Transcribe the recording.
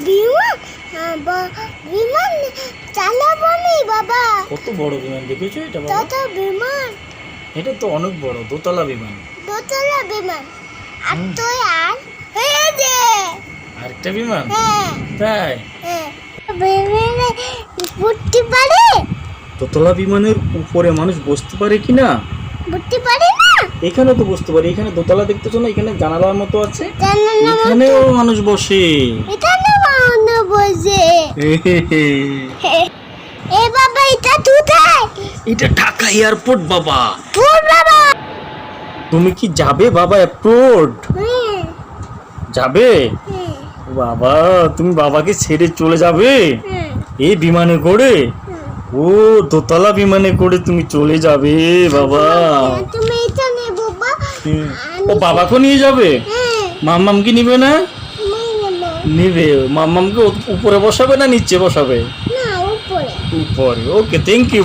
বিমান বিমান চালাবো আমি বাবা। কত বড় বিমান? দেখেছ এটা বাবা? তত বিমান। এটা তো অনেক বড় দোতলা বিমান। দোতলা বিমান। আর। তুই আর? এই যে। আরেকটা বিমান? হ্যাঁ। তাই? হ্যাঁ। বিমানে উঠতে পারে? দোতলা বিমানের উপরে মানুষ বসতে পারে কি না? উঠতে পারে না? এখানে তো বুঝতে পারি এখানে দোতলা দেখতেছো না এখানে জানালার মতো আছে। এখানেও মানুষ বসে। বসে। এ বাবা এটা কোথায়? এটা ঢাকা এয়ারপোর্ট বাবা। বাবা? তুমি কি যাবে বাবা এয়ারপোর্ট? যাবে? বাবা তুমি বাবাকে ছেড়ে চলে যাবে? এই বিমানে করে। ও দোতলা বিমানে করে তুমি চলে যাবে বাবা। তুমি। ও বাবাকে নিয়ে যাবে? মাম্মাম কি নিবে না? নিবে। মাম্মামকে উপরে বসাবে না নিচে বসাবে? না উপরে। উপরে। Okay thank you